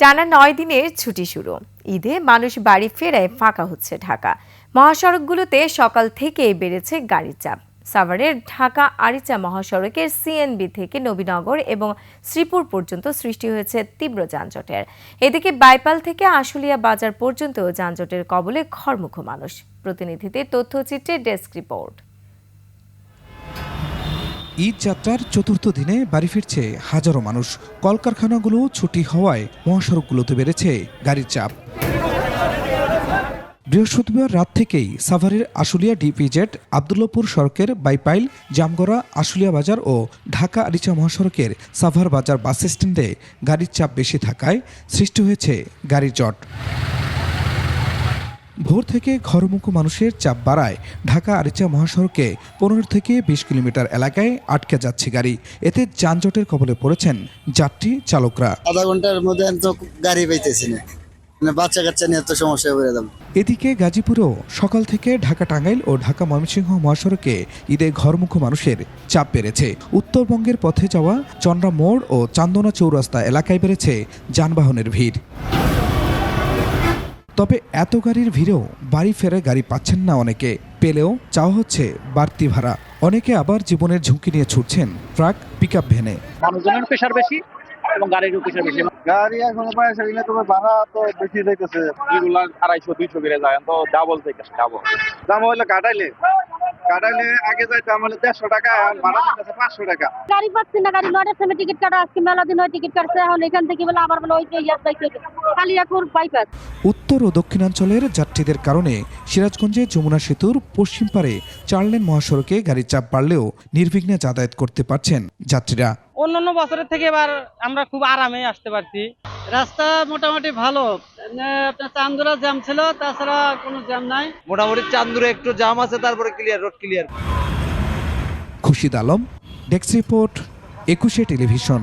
টানা নয় দিনের ছুটি শুরু। ঈদে মানুষ বাড়ি ফেরায় ফাঁকা হচ্ছে ঢাকা। মহাসড়কগুলোতে সকাল থেকেই বেড়েছে গাড়ির চাপ। সাভারের ঢাকা আরিচা মহাসড়কের সিএনবি থেকে নবীনগর এবং শ্রীপুর পর্যন্ত সৃষ্টি হয়েছে তীব্র যানজটের। এদিকে বাইপাল থেকে আশুলিয়া বাজার পর্যন্ত যানজটের কবলে খরমুখ মানুষ। প্রতিনিধিদের তথ্যচিত্রে ডেস্ক রিপোর্ট। ঈদ যাত্রার চতুর্থ দিনে বাড়ি ফিরছে হাজারো মানুষ। কলকারখানাগুলো ছুটি হওয়ায় মহাসড়কগুলোতে বেড়েছে গাড়ির চাপ। বৃহস্পতিবার রাত থেকেই সাভারের আশুলিয়া ডিপিজেড আবদুল্লাপুর সড়কের বাইপাইল, জামগড়া, আশুলিয়া বাজার ও ঢাকা আরিচা মহাসড়কের সাভার বাজার বাস স্ট্যান্ডে গাড়ির চাপ বেশি থাকায় সৃষ্টি হয়েছে গাড়ির জট। ভোর থেকে ঘরমুখো মানুষের চাপ বাড়ায় ঢাকা আরিচা মহাসড়কে পনেরো থেকে বিশ কিলোমিটার এলাকায় আটকে যাচ্ছে গাড়ি। এতে যানজটের কবলে পড়েছেন যাত্রী চালকরা। আধা ঘণ্টার মধ্যে তো গাড়ি পাইতেছি না। মানে বাচ্চা কাচ্চা নিয়ে তো এদিকে গাজীপুরেও সকাল থেকে ঢাকা টাঙ্গাইল ও ঢাকা ময়মনসিংহ মহাসড়কে ঈদে ঘরমুখো মানুষের চাপ বেড়েছে। উত্তরবঙ্গের পথে যাওয়া চন্দ্রা মোড় ও চান্দনা চৌরাস্তা এলাকায় বেড়েছে যানবাহনের ভিড়। তবে এত গাড়ির ভিড়েও বাড়ি ফেরে গাড়ি পাচ্ছেন না অনেকে। পেলেও চাওয়া হচ্ছে বাড়তি ভাড়া। অনেকে আবার জীবনের ঝুঁকি নিয়ে ছুটছেন ট্রাক পিক আপ ভ্যানে। মানুষজনের প্রেশার বেশি এবং গাড়ির প্রেশার বেশি? গাড়ি এখন তোমার ভাড়া তো বেশি যাইতেছে। যেগুলো আড়াইশো দুইশো করে যায় তো ডাবল থেকে ডাবল দাম হইলে কাটাইলে। কাটাইলে আগে যাইতাম হলে দেড়শো টাকা ভাড়া দিতেছে পাঁচশো টাকা। গাড়ি পাচ্ছি না গাড়ি লড়ের সময় টিকিট কাটা আজকে মেলা দিন হয় টিকিট কাটছে এখন এখান থেকে বলে আবার বলে ওই যে ইয়ার কালিয়াকুর বাইপাস উত্তর ও দক্ষিণাঞ্চলের যাত্রীদের কারণে সিরাজগঞ্জে যমুনা সেতুর পশ্চিম পারে চারলেন মহাসড়কে গাড়ির চাপ বাড়লেও নির্বিঘ্নে যাতায়াত করতে পারছেন যাত্রীরা। অন্যান্য বছরের থেকে এবার আমরা খুব আরামে আসতে পারছি। রাস্তা মোটামুটি ভালো। আপনার চান্দুরা জ্যাম ছিল তাছাড়া কোনো জ্যাম নাই। মোটামুটি চান্দুরে একটু জ্যাম আছে তারপরে clear road clear Khurshid Alam ডেক্স রিপোর্ট একুশে টেলিভিশন।